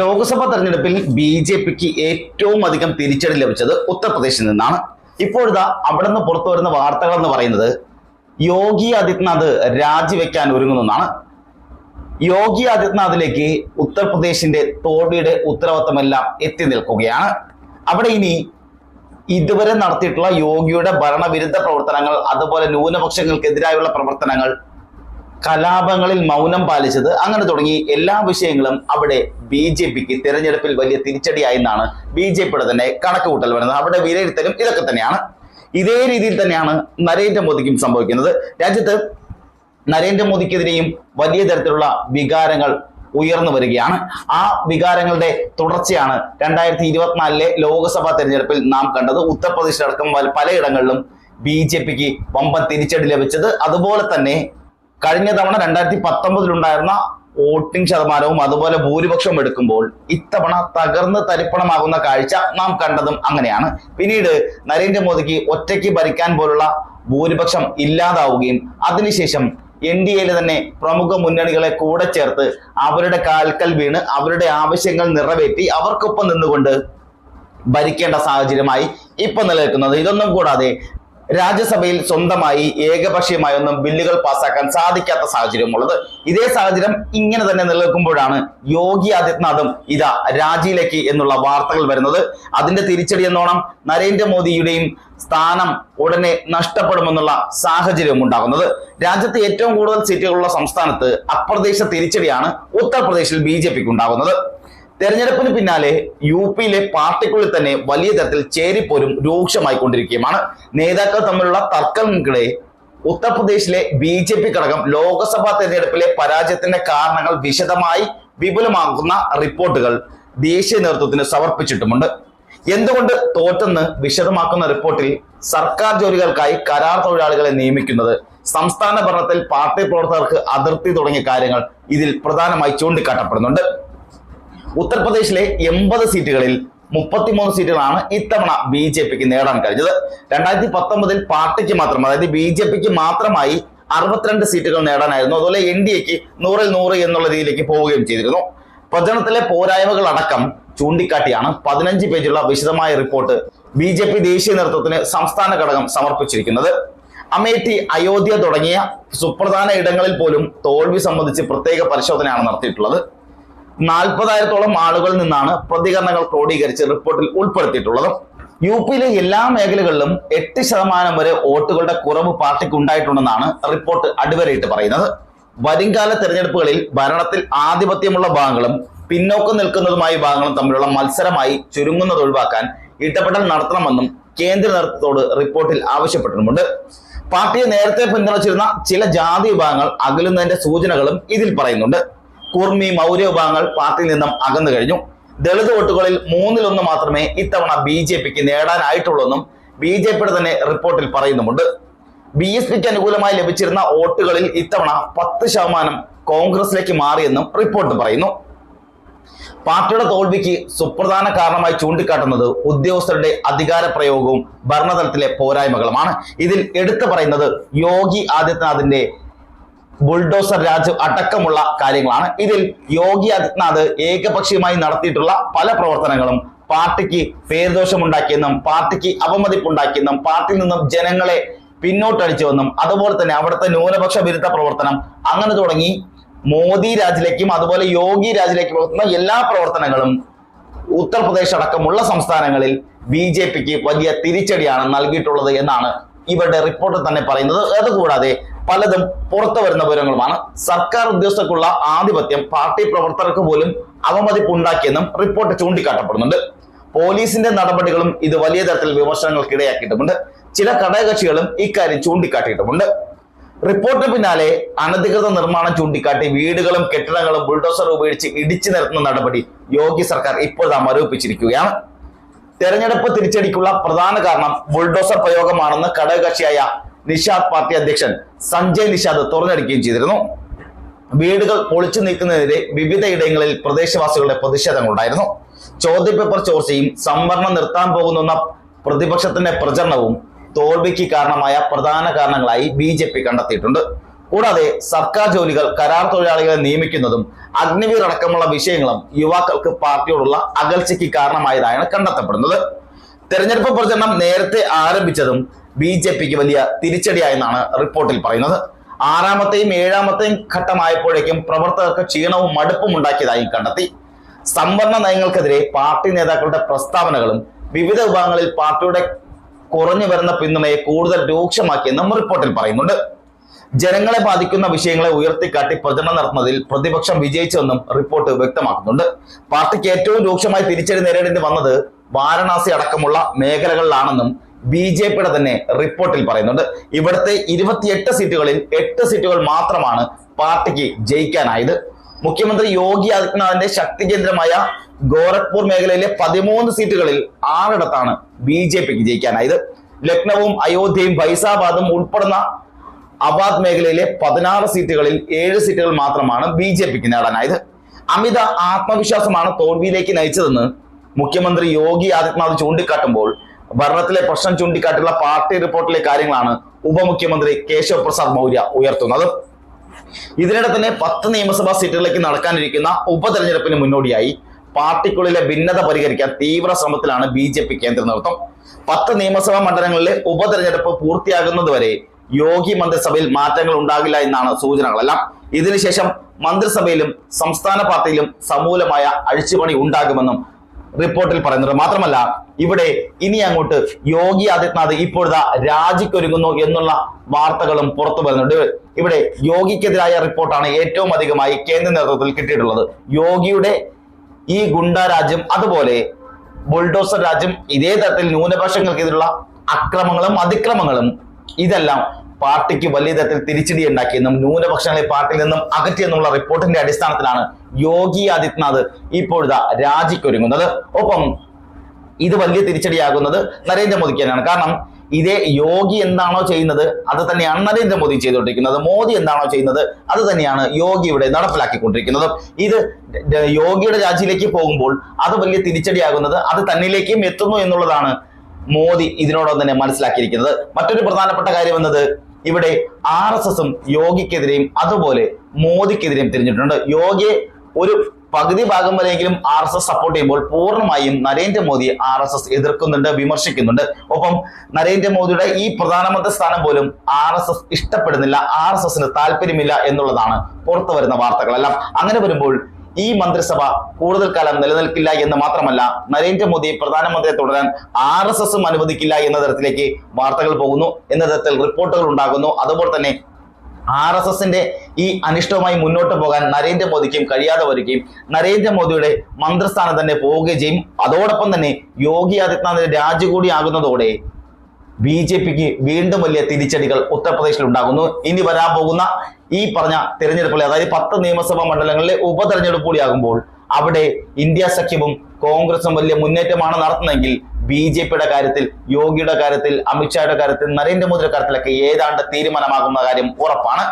ലോക്സഭാ തെരഞ്ഞെടുപ്പിൽ ബി ജെ പിക്ക് ഏറ്റവും അധികം തിരിച്ചടി ലഭിച്ചത് ഉത്തർപ്രദേശിൽ നിന്നാണ്. ഇപ്പോഴത്തെ അവിടെ നിന്ന് പുറത്തു വരുന്ന വാർത്തകൾ എന്ന് പറയുന്നത് യോഗി ആദിത്യനാഥ് രാജിവെക്കാൻ ഒരുങ്ങുന്നതാണ് യോഗി ആദിത്യനാഥിലേക്ക് ഉത്തർപ്രദേശിന്റെ തോൽവിയുടെ ഉത്തരവാദിത്തമെല്ലാം എത്തി നിൽക്കുകയാണ്. അവിടെ ഇനി ഇതുവരെ നടത്തിയിട്ടുള്ള യോഗിയുടെ ഭരണവിരുദ്ധ പ്രവർത്തനങ്ങൾ അതുപോലെ ന്യൂനപക്ഷങ്ങൾക്കെതിരായുള്ള പ്രവർത്തനങ്ങൾ കലാപങ്ങളിൽ മൗനം പാലിച്ചത് അങ്ങനെ തുടങ്ങി എല്ലാ വിഷയങ്ങളും അവിടെ ബി ജെ പിക്ക് തിരഞ്ഞെടുപ്പിൽ വലിയ തിരിച്ചടിയായി എന്നാണ് ബി ജെ പിയുടെ തന്നെ കണക്കുകൂട്ടൽ വരുന്നത്. അവിടെ വിലയിരുത്തലും ഇതൊക്കെ തന്നെയാണ്. ഇതേ രീതിയിൽ തന്നെയാണ് നരേന്ദ്രമോദിക്കും സംഭവിക്കുന്നത്. രാജ്യത്ത് നരേന്ദ്രമോദിക്കെതിരെയും വലിയ തരത്തിലുള്ള വികാരങ്ങൾ ഉയർന്നു വരികയാണ്. ആ വികാരങ്ങളുടെ തുടർച്ചയാണ് രണ്ടായിരത്തി ഇരുപത്തിനാലിലെ ലോക്സഭാ തെരഞ്ഞെടുപ്പിൽ നാം കണ്ടത്. ഉത്തർപ്രദേശിലടക്കം പലയിടങ്ങളിലും ബി ജെ പിക്ക് വമ്പൻ തിരിച്ചടി ലഭിച്ചത്. അതുപോലെ തന്നെ കഴിഞ്ഞ തവണ രണ്ടായിരത്തി പത്തൊമ്പതിലുണ്ടായിരുന്ന വോട്ടിംഗ് ശതമാനവും അതുപോലെ ഭൂരിപക്ഷവും എടുക്കുമ്പോൾ ഇത്തവണ തകർന്ന് തരിപ്പണമാകുന്ന കാഴ്ച നാം കണ്ടതും അങ്ങനെയാണ്. പിന്നീട് നരേന്ദ്രമോദിക്ക് ഒറ്റയ്ക്ക് ഭരിക്കാൻ പോലുള്ള ഭൂരിപക്ഷം ഇല്ലാതാവുകയും അതിനുശേഷം എൻ ഡി എയിൽ തന്നെ പ്രമുഖ മുന്നണികളെ കൂടെ ചേർത്ത് അവരുടെ കാൽക്കൽ വീണ് അവരുടെ ആവശ്യങ്ങൾ നിറവേറ്റി അവർക്കൊപ്പം നിന്നുകൊണ്ട് ഭരിക്കേണ്ട സാഹചര്യമായി ഇപ്പൊ നിലനിൽക്കുന്നത്. ഇതൊന്നും കൂടാതെ രാജ്യസഭയിൽ സ്വന്തമായി ഏകപക്ഷീയമായി ഒന്നും ബില്ലുകൾ പാസ്സാക്കാൻ സാധിക്കാത്ത സാഹചര്യമുള്ളത്. ഇതേ സാഹചര്യം ഇങ്ങനെ തന്നെ നിലനിൽക്കുമ്പോഴാണ് യോഗി ആദിത്യനാഥും ഇതാ രാജിയിലേക്ക് എന്നുള്ള വാർത്തകൾ വരുന്നത്. അതിന്റെ തിരിച്ചടി എന്നോണം നരേന്ദ്രമോദിയുടെയും സ്ഥാനം ഉടനെ നഷ്ടപ്പെടുമെന്നുള്ള സാഹചര്യവും ഉണ്ടാകുന്നത്. രാജ്യത്ത് ഏറ്റവും കൂടുതൽ സീറ്റുകളുള്ള സംസ്ഥാനത്ത് അപ്രദേശ തിരിച്ചടിയാണ് ഉത്തർപ്രദേശിൽ ബി ജെ പിക്ക് ഉണ്ടാകുന്നത്. തെരഞ്ഞെടുപ്പിന് പിന്നാലെ യു പിയിലെ പാർട്ടിക്കുള്ളിൽ തന്നെ വലിയ തരത്തിൽ ചേരിപ്പോരും രൂക്ഷമായി കൊണ്ടിരിക്കുകയുമാണ് നേതാക്കൾ തമ്മിലുള്ള തർക്കങ്ങൾക്കിടെ ഉത്തർപ്രദേശിലെ ബി ജെ പി ഘടകം ലോക്സഭാ തെരഞ്ഞെടുപ്പിലെ പരാജയത്തിന്റെ കാരണങ്ങൾ വിശദമായി വിപുലമാക്കുന്ന റിപ്പോർട്ടുകൾ ദേശീയ നേതൃത്വത്തിന് സമർപ്പിച്ചിട്ടുമുണ്ട്. എന്തുകൊണ്ട് തോറ്റെന്ന് വിശദമാക്കുന്ന റിപ്പോർട്ടിൽ സർക്കാർ ജോലികൾക്കായി കരാർ തൊഴിലാളികളെ നിയമിക്കുന്നത് സംസ്ഥാന ഭരണത്തിൽ പാർട്ടി പ്രവർത്തകർക്ക് അതിർത്തി തുടങ്ങിയ കാര്യങ്ങൾ ഇതിൽ പ്രധാനമായി ചൂണ്ടിക്കാട്ടപ്പെടുന്നുണ്ട്. ഉത്തർപ്രദേശിലെ എൺപത് സീറ്റുകളിൽ മുപ്പത്തിമൂന്ന് സീറ്റുകളാണ് ഇത്തവണ ബി ജെ പിക്ക് നേടാൻ കഴിഞ്ഞത്. രണ്ടായിരത്തി പത്തൊമ്പതിൽ പാർട്ടിക്ക് മാത്രം അതായത് ബി ജെ പിക്ക് മാത്രമായി അറുപത്തിരണ്ട് സീറ്റുകൾ നേടാനായിരുന്നു. അതുപോലെ എൻ ഡി എക്ക് നൂറിൽ നൂറ് എന്നുള്ള രീതിയിലേക്ക് പോവുകയും ചെയ്തിരുന്നു. പ്രചരണത്തിലെ പോരായ്മകൾ അടക്കം ചൂണ്ടിക്കാട്ടിയാണ് പതിനഞ്ച് പേജുള്ള വിശദമായ റിപ്പോർട്ട് ബി ജെ പി ദേശീയ നേതൃത്വത്തിന് സംസ്ഥാന ഘടകം സമർപ്പിച്ചിരിക്കുന്നത്. അമേഠി അയോധ്യ തുടങ്ങിയ സുപ്രധാന ഇടങ്ങളിൽ പോലും തോൽവി സംബന്ധിച്ച് പ്രത്യേക പരിശോധനയാണ് നടത്തിയിട്ടുള്ളത്. നാൽപ്പതായിരത്തോളം ആളുകളിൽ നിന്നാണ് പ്രതികരണങ്ങൾ ക്രോഡീകരിച്ച് റിപ്പോർട്ടിൽ ഉൾപ്പെടുത്തിയിട്ടുള്ളത്. യു പിയിലെ എല്ലാ മേഖലകളിലും എട്ട് ശതമാനം വരെ വോട്ടുകളുടെ കുറവ് പാർട്ടിക്ക് ഉണ്ടായിട്ടുണ്ടെന്നാണ് റിപ്പോർട്ട് അടിവരയിട്ട് പറയുന്നത്. വരുംകാല തെരഞ്ഞെടുപ്പുകളിൽ ഭരണത്തിൽ ആധിപത്യമുള്ള ഭാഗങ്ങളും പിന്നോക്കം നിൽക്കുന്നതുമായ ഭാഗങ്ങളും തമ്മിലുള്ള മത്സരമായി ചുരുങ്ങുന്നത് ഒഴിവാക്കാൻ ഇടപെടൽ നടത്തണമെന്നും കേന്ദ്ര നേതൃത്വത്തോട് റിപ്പോർട്ടിൽ ആവശ്യപ്പെട്ടിട്ടുമുണ്ട്. പാർട്ടിയെ നേരത്തെ പിന്തുണച്ചിരുന്ന ചില ജാതി വിഭാഗങ്ങൾ അകലുന്നതിന്റെ സൂചനകളും ഇതിൽ പറയുന്നുണ്ട്. കുർമി മൗര്യ വിഭാഗങ്ങൾ പാർട്ടിയിൽ നിന്നും അകന്നു കഴിഞ്ഞു. ദളിത് വോട്ടുകളിൽ മൂന്നിലൊന്ന് മാത്രമേ ഇത്തവണ ബി ജെ പിക്ക് നേടാനായിട്ടുള്ളൂവെന്നും ബി ജെ പിയുടെ തന്നെ റിപ്പോർട്ടിൽ പറയുന്നുമുണ്ട്. ബി എസ് പിക്ക് അനുകൂലമായി ലഭിച്ചിരുന്ന വോട്ടുകളിൽ ഇത്തവണ പത്ത് ശതമാനം കോൺഗ്രസിലേക്ക് മാറിയെന്നും റിപ്പോർട്ട് പറയുന്നു. പാർട്ടിയുടെ തോൽവിക്ക് സുപ്രധാന കാരണമായി ചൂണ്ടിക്കാട്ടുന്നത് ഉദ്യോഗസ്ഥരുടെ അധികാര പ്രയോഗവും ഭരണതലത്തിലെ പോരായ്മകളുമാണ്. ഇതിൽ എടുത്തു പറയുന്നത് യോഗി ആദിത്യനാഥിന്റെ ബുൾഡോസർ രാജ് അടക്കമുള്ള കാര്യങ്ങളാണ്. ഇതിൽ യോഗി ആദിത്യനാഥ് ഏകപക്ഷീയമായി നടത്തിയിട്ടുള്ള പല പ്രവർത്തനങ്ങളും പാർട്ടിക്ക് പേരുദോഷമുണ്ടാക്കിയെന്നും പാർട്ടിക്ക് അവമതിപ്പുണ്ടാക്കിയെന്നും പാർട്ടിയിൽ നിന്നും ജനങ്ങളെ പിന്നോട്ടടിച്ചുവെന്നും അതുപോലെ തന്നെ അവിടുത്തെ ന്യൂനപക്ഷ വിരുദ്ധ പ്രവർത്തനം അങ്ങനെ തുടങ്ങി മോദി രാജിലേക്കും അതുപോലെ യോഗി രാജിലേക്കും പോകുന്ന എല്ലാ പ്രവർത്തനങ്ങളും ഉത്തർപ്രദേശ് അടക്കമുള്ള സംസ്ഥാനങ്ങളിൽ ബി ജെ പിക്ക് വലിയ തിരിച്ചടിയാണ് നൽകിയിട്ടുള്ളത് എന്നാണ് ഇവരുടെ റിപ്പോർട്ടിൽ തന്നെ പറയുന്നത്. അതുകൂടാതെ പലതും പുറത്തു വരുന്ന വിവരങ്ങളുമാണ്. സർക്കാർ ഉദ്യോഗസ്ഥർക്കുള്ള ആധിപത്യം പാർട്ടി പ്രവർത്തകർക്ക് പോലും അവമതിപ്പുണ്ടാക്കിയെന്നും റിപ്പോർട്ട് ചൂണ്ടിക്കാട്ടപ്പെടുന്നുണ്ട്. പോലീസിന്റെ നടപടികളും ഇത് വലിയ തരത്തിൽ വിമർശനങ്ങൾക്ക് ഇടയാക്കിയിട്ടുമുണ്ട് ചില ഘടകകക്ഷികളും ഇക്കാര്യം ചൂണ്ടിക്കാട്ടിയിട്ടുമുണ്ട്. റിപ്പോർട്ടിന് പിന്നാലെ അനധികൃത നിർമ്മാണം ചൂണ്ടിക്കാട്ടി വീടുകളും കെട്ടിടങ്ങളും ബുൾഡോസർ ഉപയോഗിച്ച് ഇടിച്ചു നിരത്തുന്ന നടപടി യോഗി സർക്കാർ ഇപ്പോഴാ മരവിപ്പിച്ചിരിക്കുകയാണ്. തെരഞ്ഞെടുപ്പ് തിരിച്ചടിക്കുള്ള പ്രധാന കാരണം ബുൾഡോസർ പ്രയോഗമാണെന്ന് ഘടകകക്ഷിയായ നിഷാദ് പാർട്ടി അധ്യക്ഷൻ സഞ്ജയ് നിഷാദ് തുറന്നടിക്കുകയും ചെയ്തിരുന്നു. വീടുകൾ പൊളിച്ചു നീക്കുന്നതിനെതിരെ വിവിധ ഇടങ്ങളിൽ പ്രദേശവാസികളുടെ പ്രതിഷേധങ്ങളുണ്ടായിരുന്നു. ചോദ്യപേപ്പർ ചോർച്ചയും സംവരണം നിർത്താൻ പോകുന്ന പ്രതിപക്ഷത്തിന്റെ പ്രചരണവും തോൽവിക്ക് കാരണമായ പ്രധാന കാരണങ്ങളായി ബി ജെ പി കണ്ടെത്തിയിട്ടുണ്ട്. കൂടാതെ സർക്കാർ ജോലികൾ കരാർ തൊഴിലാളികളെ നിയമിക്കുന്നതും അഗ്നിവീർ അടക്കമുള്ള വിഷയങ്ങളും യുവാക്കൾക്ക് പാർട്ടിയോടുള്ള അകൽച്ചയ്ക്ക് കാരണമായതായാണ് കണ്ടെത്തപ്പെടുന്നത്. തെരഞ്ഞെടുപ്പ് പ്രചരണം നേരത്തെ ആരംഭിച്ചതും ബി ജെ പിക്ക് വലിയ തിരിച്ചടിയായെന്നാണ് റിപ്പോർട്ടിൽ പറയുന്നത്. ആറാമത്തെയും ഏഴാമത്തെയും ഘട്ടമായപ്പോഴേക്കും പ്രവർത്തകർക്ക് ക്ഷീണവും മടുപ്പും ഉണ്ടാക്കിയതായും കണ്ടെത്തി. സംവരണ നയങ്ങൾക്കെതിരെ പാർട്ടി നേതാക്കളുടെ പ്രസ്താവനകളും വിവിധ വിഭാഗങ്ങളിൽ പാർട്ടിയുടെ കുറഞ്ഞു വരുന്ന പിന്തുണയെ കൂടുതൽ രൂക്ഷമാക്കിയെന്നും റിപ്പോർട്ടിൽ പറയുന്നുണ്ട്. ജനങ്ങളെ ബാധിക്കുന്ന വിഷയങ്ങളെ ഉയർത്തിക്കാട്ടി പ്രചരണം നടത്തുന്നതിൽ പ്രതിപക്ഷം വിജയിച്ചുവെന്നും റിപ്പോർട്ട് വ്യക്തമാക്കുന്നുണ്ട്. പാർട്ടിക്ക് ഏറ്റവും രൂക്ഷമായി തിരിച്ചടി നേരിടേണ്ടി വന്നത് വാരണാസി അടക്കമുള്ള മേഖലകളിലാണെന്നും ബി ജെ പിയുടെ തന്നെ റിപ്പോർട്ടിൽ പറയുന്നുണ്ട്. ഇവിടുത്തെ ഇരുപത്തിയെട്ട് സീറ്റുകളിൽ എട്ട് സീറ്റുകൾ മാത്രമാണ് പാർട്ടിക്ക് ജയിക്കാനായത്. മുഖ്യമന്ത്രി യോഗി ആദിത്യനാഥിന്റെ ശക്തി കേന്ദ്രമായ ഗോരഖ്പൂർ മേഖലയിലെ പതിമൂന്ന് സീറ്റുകളിൽ ആറിടത്താണ് ബി ജെ പിക്ക് ജയിക്കാനായത്. ലക്നൌവും അയോധ്യയും ഫൈസാബാദും ഉൾപ്പെടുന്ന അബാദ് മേഖലയിലെ പതിനാറ് സീറ്റുകളിൽ ഏഴ് സീറ്റുകൾ മാത്രമാണ് ബി ജെ പിക്ക് നേടാനായത്. അമിത ആത്മവിശ്വാസമാണ് തോൽവിയിലേക്ക് നയിച്ചതെന്ന് മുഖ്യമന്ത്രി യോഗി ആദിത്യനാഥ് ചൂണ്ടിക്കാട്ടുമ്പോൾ ഭരണത്തിലെ പ്രശ്നം ചൂണ്ടിക്കാട്ടിയുള്ള പാർട്ടി റിപ്പോർട്ടിലെ കാര്യങ്ങളാണ് ഉപമുഖ്യമന്ത്രി കേശവ പ്രസാദ് മൗര്യ ഉയർത്തുന്നത്. ഇതിനിടെ തന്നെ പത്ത് നിയമസഭാ സീറ്റുകളിലേക്ക് നടക്കാനിരിക്കുന്ന ഉപതെരഞ്ഞെടുപ്പിന് മുന്നോടിയായി പാർട്ടിക്കുള്ളിലെ ഭിന്നത പരിഹരിക്കാൻ തീവ്ര ശ്രമത്തിലാണ് ബി ജെ പി കേന്ദ്ര നേതൃത്വം. പത്ത് നിയമസഭാ മണ്ഡലങ്ങളിലെ ഉപതെരഞ്ഞെടുപ്പ് പൂർത്തിയാകുന്നതുവരെ യോഗി മന്ത്രിസഭയിൽ മാറ്റങ്ങൾ ഉണ്ടാകില്ല എന്നാണ് സൂചനകളെല്ലാം. ഇതിനുശേഷം മന്ത്രിസഭയിലും സംസ്ഥാന പാർട്ടിയിലും സമൂലമായ അഴിച്ചുപണി ഉണ്ടാകുമെന്നും റിപ്പോർട്ടിൽ പറയുന്നത് മാത്രമല്ല ഇവിടെ ഇനി അങ്ങോട്ട് യോഗി ആദിത്യനാഥ് ഇപ്പോഴത്തെ രാജിക്കൊരുങ്ങുന്നു എന്നുള്ള വാർത്തകളും പുറത്തു വരുന്നുണ്ട്. ഇവിടെ യോഗിക്കെതിരായ റിപ്പോർട്ടാണ് ഏറ്റവും അധികമായി കേന്ദ്ര നേതൃത്വത്തിൽ കിട്ടിയിട്ടുള്ളത്. യോഗിയുടെ ഈ ഗുണ്ട രാജ്യം അതുപോലെ ബുൾഡോസർ രാജ്യം ഇതേ തരത്തിൽ ന്യൂനപക്ഷങ്ങൾക്കെതിരുള്ള അക്രമങ്ങളും അതിക്രമങ്ങളും ഇതെല്ലാം പാർട്ടിക്ക് വലിയ തരത്തിൽ തിരിച്ചടി ഉണ്ടാക്കിയെന്നും ന്യൂനപക്ഷങ്ങളെ പാർട്ടിയിൽ നിന്നും അകറ്റിയെന്നുള്ള റിപ്പോർട്ടിന്റെ അടിസ്ഥാനത്തിലാണ് യോഗി ആദിത്യനാഥ് ഇപ്പോഴത്തെ രാജിക്കൊരുങ്ങുന്നത്. ഒപ്പം ഇത് വലിയ തിരിച്ചടിയാകുന്നത് നരേന്ദ്രമോദിക്ക് തന്നെയാണ് കാരണം ഇതേ യോഗി എന്താണോ ചെയ്യുന്നത് അത് തന്നെയാണ് നരേന്ദ്രമോദി ചെയ്തുകൊണ്ടിരിക്കുന്നത്. മോദി എന്താണോ ചെയ്യുന്നത് അത് തന്നെയാണ് യോഗി ഇവിടെ നടപ്പിലാക്കിക്കൊണ്ടിരിക്കുന്നത്. ഇത് യോഗിയുടെ രാജിയിലേക്ക് പോകുമ്പോൾ അത് വലിയ തിരിച്ചടിയാകുന്നത് അത് തന്നിലേക്കും എത്തുന്നു എന്നുള്ളതാണ് മോദി ഇതിനോടൊപ്പം തന്നെ മനസ്സിലാക്കിയിരിക്കുന്നത്. മറ്റൊരു പ്രധാനപ്പെട്ട കാര്യം എന്നത് ഇവിടെ ആർ എസ് എസും യോഗിക്കെതിരെയും അതുപോലെ മോദിക്കെതിരെയും തിരിഞ്ഞിട്ടുണ്ട്. യോഗിയെ ഒരു പകുതി ഭാഗം വരെയെങ്കിലും ആർ എസ് എസ് സപ്പോർട്ട് ചെയ്യുമ്പോൾ പൂർണമായും നരേന്ദ്രമോദി ആർ എസ് എസ് എതിർക്കുന്നുണ്ട് വിമർശിക്കുന്നുണ്ട്. ഒപ്പം നരേന്ദ്രമോദിയുടെ ഈ പ്രധാനമന്ത്രി സ്ഥാനം പോലും ആർ എസ് എസ് ഇഷ്ടപ്പെടുന്നില്ല ആർ എസ് എസിന് താല്പര്യമില്ല എന്നുള്ളതാണ് പുറത്തു വരുന്ന വാർത്തകളെല്ലാം. അങ്ങനെ വരുമ്പോൾ ഈ മന്ത്രിസഭ കൂടുതൽ കാലം നിലനിൽക്കില്ല എന്ന് മാത്രമല്ല നരേന്ദ്രമോദി പ്രധാനമന്ത്രിയെ തുടരാൻ ആർ എസ് എസും അനുവദിക്കില്ല എന്ന തരത്തിലേക്ക് വാർത്തകൾ പോകുന്നു. എന്ന തരത്തിൽ റിപ്പോർട്ടുകൾ ഉണ്ടാകുന്നു. അതുപോലെ തന്നെ ആർ എസ് എസിന്റെ ഈ അനിഷ്ടവുമായി മുന്നോട്ട് പോകാൻ നരേന്ദ്രമോദിക്കും കഴിയാതെ വരികയും നരേന്ദ്രമോദിയുടെ മന്ത്രിസ്ഥാനം തന്നെ പോവുകയും ചെയ്യും. അതോടൊപ്പം തന്നെ യോഗി ആദിത്യനാഥിന്റെ രാജി കൂടി ആകുന്നതോടെ ബി ജെ പിക്ക് വീണ്ടും വലിയ തിരിച്ചടികൾ ഉത്തർപ്രദേശിൽ ഉണ്ടാകുന്നു ഇനി വരാൻ പോകുന്ന ഈ പറഞ്ഞ തിരഞ്ഞെടുപ്പിൽ അതായത് പത്ത് നിയമസഭാ മണ്ഡലങ്ങളിലെ ഉപതെരഞ്ഞെടുപ്പ് കൂടിയാകുമ്പോൾ അവിടെ ഇന്ത്യ സഖ്യവും കോൺഗ്രസും വലിയ മുന്നേറ്റമാണ് നടത്തുന്നതെങ്കിൽ ബി ജെ പിയുടെ കാര്യത്തിൽ യോഗിയുടെ കാര്യത്തിൽ അമിത്ഷായുടെ കാര്യത്തിൽ നരേന്ദ്രമോദിയുടെ കാര്യത്തിലൊക്കെ ഏതാണ്ട് തീരുമാനമാകുന്ന കാര്യം ഉറപ്പാണ്.